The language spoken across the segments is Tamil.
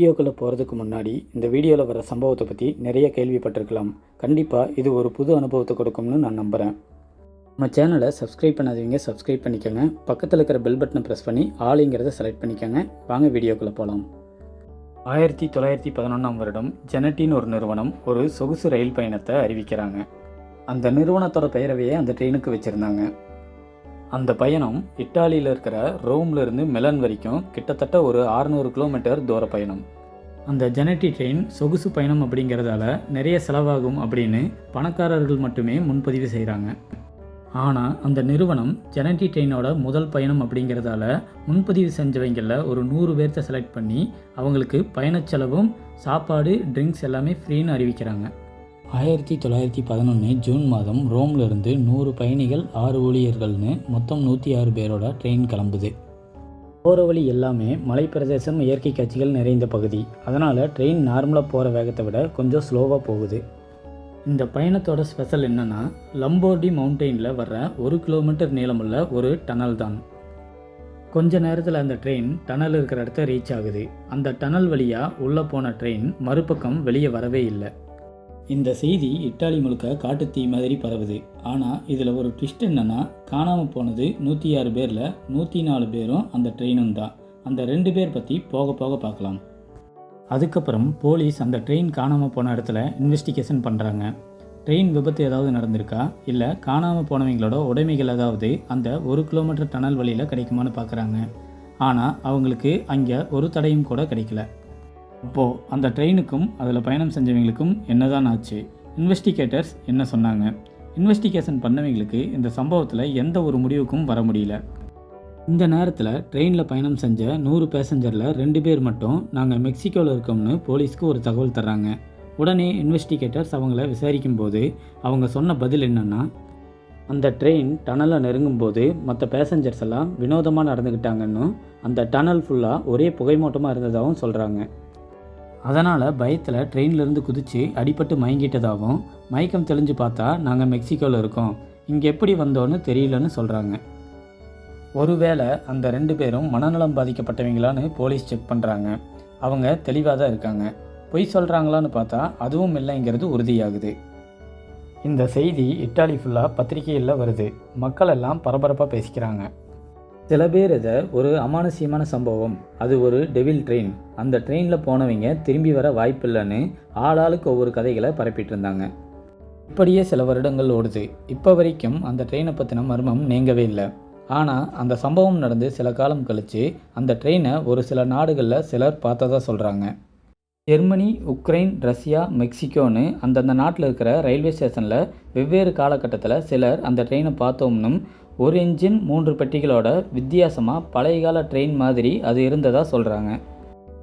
வீடியோக்குள்ளே போகிறதுக்கு முன்னாடி இந்த வீடியோவில் வர சம்பவத்தை பற்றி நிறைய கேள்விப்பட்டிருக்கலாம். கண்டிப்பாக இது ஒரு புது அனுபவத்தை கொடுக்கும்னு நான் நம்புகிறேன் நம்ம சேனலை சப்ஸ்கிரைப் பண்ணாதவங்க சப்ஸ்கிரைப் பண்ணிக்கோங்க. பக்கத்தில் இருக்கிற பெல் பட்டனை ப்ரெஸ் பண்ணி ஆளுங்கிறத செலக்ட் பண்ணிக்கோங்க. வாங்க வீடியோக்குள்ளே போகலாம் ஆயிரத்தி தொள்ளாயிரத்தி பதினொன்றாம் வருடம் ஜெனட்டின் ஒரு நிறுவனம் ஒரு சொகுசு ரயில் பயணத்தை அறிவிக்கிறாங்க. அந்த நிறுவனத்தோட பெயரவையே அந்த ட்ரெயினுக்கு வச்சுருந்தாங்க. அந்த பயணம் இத்தாலியில் இருக்கிற ரோம்லேருந்து மெலன் வரைக்கும் கிட்டத்தட்ட ஒரு 600 கிலோமீட்டர் தூர பயணம். அந்த ஜெனட்டி ட்ரெயின் சொகுசு பயணம் அப்படிங்கிறதால நிறைய செலவாகும் அப்படின்னு பணக்காரர்கள் மட்டுமே முன்பதிவு செய்கிறாங்க ஆனால் அந்த நிறுவனம் ஜெனட்டி ட்ரெயினோட முதல் பயணம் அப்படிங்கிறதால முன்பதிவு செஞ்சவங்களில் ஒரு நூறு பேர்த்த செலக்ட் பண்ணி அவங்களுக்கு பயணச் செலவும் சாப்பாடு ட்ரிங்க்ஸ் எல்லாமே ஃப்ரீன்னு அறிவிக்கிறாங்க. ஆயிரத்தி தொள்ளாயிரத்தி பதினொன்று ஜூன் மாதம் ரோம்லேருந்து நூறு பயணிகள் ஆறு ஊழியர்கள்னு மொத்தம் நூற்றி ஆறு பேரோட ட்ரெயின் கிளம்புது. போகிற வழி எல்லாமே மலைப்பிரதேசம் இயற்கை காட்சிகள் நிறைந்த பகுதி. அதனால் ட்ரெயின் நார்மலாக போகிற வேகத்தை விட கொஞ்சம் ஸ்லோவாக போகுது. இந்த பயணத்தோட ஸ்பெஷல் என்னென்னா லம்போர்டி மவுண்டெயினில் வர்ற ஒரு கிலோமீட்டர் நீளமுள்ள ஒரு டனல் தான். கொஞ்ச நேரத்தில் அந்த ட்ரெயின் டனல் இருக்கிற இடத்த ரீச் ஆகுது. அந்த டனல் வழியாக உள்ளே போன ட்ரெயின் மறுபக்கம் வெளியே வரவே இல்லை. இந்த செய்தி இத்தாலி முழுக்க காட்டுத்தீ மாதிரி பரவுது. ஆனால் இதில் ஒரு ட்விஸ்ட் என்னென்னா காணாமல் போனது நூற்றி ஆறு பேரில் நூற்றி நாலு பேரும் அந்த ட்ரெயினும் தான். அந்த ரெண்டு பேர் பற்றி போக போக பார்க்கலாம் அதுக்கப்புறம் போலீஸ் அந்த ட்ரெயின் காணாமல் போன இடத்துல இன்வெஸ்டிகேஷன் பண்ணுறாங்க ட்ரெயின் விபத்து ஏதாவது நடந்திருக்கா? இல்லை காணாமல் போனவங்களோட உடைமைகள் ஏதாவது அந்த ஒரு கிலோமீட்டர் டனல் வழியில் கிடைக்குமான்னு பார்க்குறாங்க ஆனால் அவங்களுக்கு அங்கே ஒரு தடையும் கூட கிடைக்கல. அப்போது அந்த ட்ரெயினுக்கும் அதில் பயணம் செஞ்சவங்களுக்கும் என்னதான் ஆச்சு? இன்வெஸ்டிகேட்டர்ஸ் என்ன சொன்னாங்க? இன்வெஸ்டிகேஷன் பண்ணவங்களுக்கு இந்த சம்பவத்தில் எந்த ஒரு முடிவுக்கும் வர முடியல. இந்த நேரத்தில் ட்ரெயினில் பயணம் செஞ்ச நூறு பேசஞ்சரில் ரெண்டு பேர் மட்டும் நாங்கள் மெக்சிகோவில் இருக்கோம்னு போலீஸ்க்கு ஒரு தகவல் தர்றாங்க. உடனே இன்வெஸ்டிகேட்டர்ஸ் அவங்கள விசாரிக்கும் போது அவங்க சொன்ன பதில் என்னென்னா அந்த ட்ரெயின் டனலை நெருங்கும் போது மற்ற பேசஞ்சர்ஸ் எல்லாம் வினோதமாக நடந்துக்கிட்டாங்கன்னும் அந்த டனல் ஃபுல்லாக ஒரே புகைமூட்டமாக இருந்ததாகவும் சொல்கிறாங்க அதனால் பயத்தில் ட்ரெயின்லேருந்து குதித்து அடிபட்டு மயங்கிட்டதாகவும் மயக்கம் தெளிஞ்சு பார்த்தா நாங்கள் மெக்சிகோவில் இருக்கோம். இங்கே எப்படி வந்தோன்னு தெரியலன்னு சொல்கிறாங்க ஒருவேளை அந்த ரெண்டு பேரும் மனநலம் பாதிக்கப்பட்டவங்களான்னு போலீஸ் செக் பண்ணுறாங்க அவங்க தெளிவாக தான் இருக்காங்க. பொய் சொல்கிறாங்களான்னு பார்த்தா அதுவும் இல்லைங்கிறது உறுதியாகுது. இந்த செய்தி இட்டாலி ஃபுல்லாக பத்திரிகையில் வருது. மக்கள் எல்லாம் பரபரப்பாக பேசிக்கிறாங்க. சில பேர் இதை ஒரு அமானுஷ்யமான சம்பவம். அது ஒரு டெவில் ட்ரெயின். அந்த ட்ரெயினில் போனவங்க திரும்பி வர வாய்ப்பில்லைன்னு ஆளாளுக்கு ஒவ்வொரு கதைகளை பரப்பிட்டு இருந்தாங்க இப்படியே சில வருடங்கள் ஓடுது. இப்போ வரைக்கும் அந்த ட்ரெயினை பற்றின மர்மம் நீங்கவே இல்லை. ஆனால் அந்த சம்பவம் நடந்து சில காலம் கழித்து அந்த ட்ரெயினை ஒரு சில நாடுகளில் சிலர் பார்த்ததா சொல்கிறாங்க ஜெர்மனி உக்ரைன் ரஷ்யா மெக்சிகோன்னு அந்தந்த நாட்டில் இருக்கிற ரயில்வே ஸ்டேஷனில் வெவ்வேறு காலகட்டத்தில் சிலர் அந்த ட்ரெயினை பார்த்தோம்னும் ஒரு இன்ஜின் மூன்று பெட்டிகளோட வித்தியாசமாக பழைய கால ட்ரெயின் மாதிரி அது இருந்ததாக சொல்கிறாங்க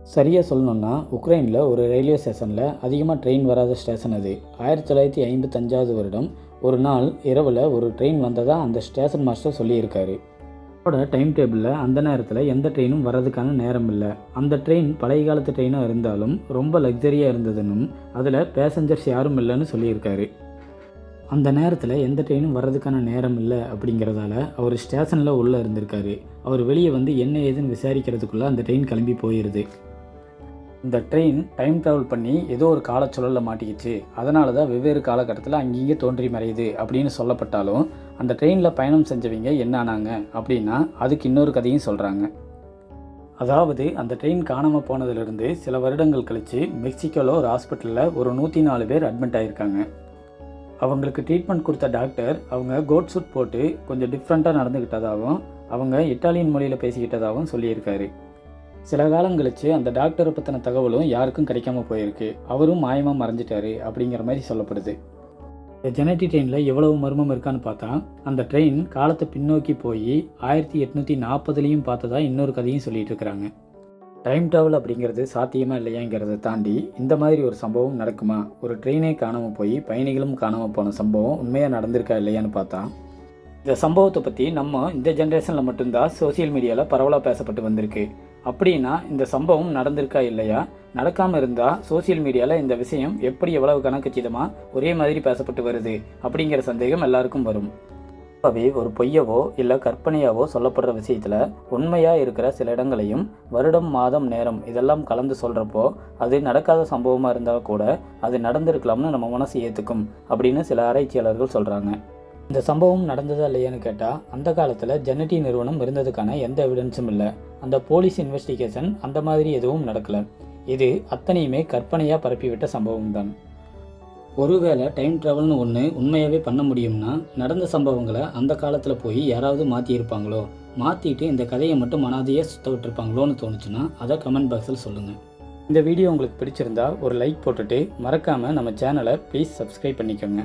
சரியாக சொல்லணுன்னா உக்ரைனில் ஒரு ரயில்வே ஸ்டேஷனில் அதிகமாக ட்ரெயின் வராத ஸ்டேஷன் அது. ஆயிரத்தி தொள்ளாயிரத்தி ஐம்பத்தஞ்சாவது வருடம் ஒரு நாள் இரவில் ஒரு ட்ரெயின் வந்ததாக அந்த ஸ்டேஷன் மாஸ்டர் சொல்லியிருக்காரு. அவரோட டைம் டேபிளில் அந்த நேரத்தில் எந்த ட்ரெயினும் வர்றதுக்கான நேரம் இல்லை. அந்த ட்ரெயின் பழைய காலத்து ட்ரெயினாக இருந்தாலும் ரொம்ப லக்ஸரியாக இருந்ததுன்னும் அதில் பேசஞ்சர்ஸ் யாரும் இல்லைன்னு சொல்லியிருக்காரு. அந்த நேரத்தில் எந்த ட்ரெயினும் வர்றதுக்கான நேரம் இல்லை அப்படிங்கிறதால அவர் ஸ்டேஷனில் உள்ளே இருந்திருக்காரு. அவர் வெளியே வந்து என்ன ஏதுன்னு விசாரிக்கிறதுக்குள்ளே அந்த ட்ரெயின் கிளம்பி போயிடுது இந்த ட்ரெயின் டைம் ட்ராவல் பண்ணி ஏதோ ஒரு காலச்சூழலில் மாட்டிக்கிச்சு. அதனால தான் வெவ்வேறு காலகட்டத்தில் அங்கேயே தோன்றி மறையுது அப்படின்னு சொல்லப்பட்டாலும் அந்த ட்ரெயினில் பயணம் செஞ்சவங்க என்ன ஆனாங்க அப்படின்னா அதுக்கு இன்னொரு கதையும் சொல்கிறாங்க அதாவது அந்த ட்ரெயின் காணாமல் போனதுலேருந்து சில வருடங்கள் கழித்து மெக்சிகோவில் ஒரு ஹாஸ்பிட்டலில் ஒரு நூற்றி நாலு பேர் அட்மிட் ஆகியிருக்காங்க அவங்களுக்கு ட்ரீட்மெண்ட் கொடுத்த டாக்டர் அவங்க கோட் சூட் போட்டு கொஞ்சம் டிஃப்ரெண்ட்டாக நடந்துக்கிட்டதாகவும் அவங்க இட்டாலியன் மொழியில் பேசிக்கிட்டதாகவும் சொல்லியிருக்காரு. சில காலம் கழிச்சு அந்த டாக்டரை பற்றின தகவலும் யாருக்கும் கிடைக்காம போயிருக்கு. அவரும் மாயமாக மறைஞ்சிட்டாரு அப்படிங்கிற மாதிரி சொல்லப்படுது. இந்த ஜெனட்டி ட்ரெயினில் எவ்வளவு மர்மம் இருக்கான்னு பார்த்தா அந்த ட்ரெயின் காலத்தை பின்னோக்கி போய் ஆயிரத்தி எட்நூற்றி நாற்பதுலேயும் பார்த்ததா இன்னொரு கதையும் சொல்லிகிட்டு இருக்கிறாங்க. டைம் ட்ராவல் அப்படிங்கிறது சாத்தியமாக இல்லையாங்கிறத தாண்டி இந்த மாதிரி ஒரு சம்பவம் நடக்குமா? ஒரு ட்ரெயினே காணாமல் போய் பயணிகளும் காணாமல் போன சம்பவம் உண்மையாக நடந்திருக்கா இல்லையான்னு பார்த்தா இந்த சம்பவத்தை பற்றி நம்ம இந்த ஜென்ரேஷனில் மட்டும்தான் சோசியல் மீடியாவில் பரவலாக பேசப்பட்டு வந்திருக்கு. அப்படின்னா இந்த சம்பவம் நடந்திருக்கா இல்லையா? நடக்காமல் இருந்தால் சோசியல் மீடியாவில் இந்த விஷயம் எப்படி எவ்வளவு கணக்கச்சிதமாக ஒரே மாதிரி பேசப்பட்டு வருது அப்படிங்கிற சந்தேகம் எல்லாருக்கும் வரும். பொதுவாகவே ஒரு பொய்யவோ இல்லை கற்பனையாவோ சொல்லப்படுற விஷயத்தில் உண்மையாக இருக்கிற சில இடங்களையும் வருடம் மாதம் நேரம் இதெல்லாம் கலந்து சொல்கிறப்போ அது நடக்காத சம்பவமாக இருந்தால் கூட அது நடந்திருக்கலாம்னு நம்ம மனசு ஏற்றுக்கும் அப்படின்னு சில ஆராய்ச்சியாளர்கள் சொல்கிறாங்க இந்த சம்பவம் நடந்ததா இல்லையான்னு கேட்டால் அந்த காலத்தில் ஜெனட்டி நிறுவனம் இருந்ததுக்கான எந்த எவிடன்ஸும் இல்லை. அந்த போலீஸ் இன்வெஸ்டிகேஷன் அந்த மாதிரி எதுவும் நடக்கலை. இது அத்தனையுமே கற்பனையாக பரப்பிவிட்ட சம்பவம் தான் ஒருவேளை டைம் ட்ராவல்னு ஒன்று உண்மையாகவே பண்ண முடியும்னா நடந்த சம்பவங்களை அந்த காலத்தில் போய் யாராவது மாற்றியிருப்பாங்களோ மாற்றிட்டு இந்த கதையை மட்டும் மனாதையே சுத்த விட்டுருப்பாங்களோன்னு தோணுச்சுன்னா அதை கமெண்ட் பாக்ஸில் சொல்லுங்கள் இந்த வீடியோ உங்களுக்கு பிடிச்சிருந்தா ஒரு லைக் போட்டுட்டு மறக்காமல் நம்ம சேனலை ப்ளீஸ் சப்ஸ்கிரைப் பண்ணிக்கோங்க.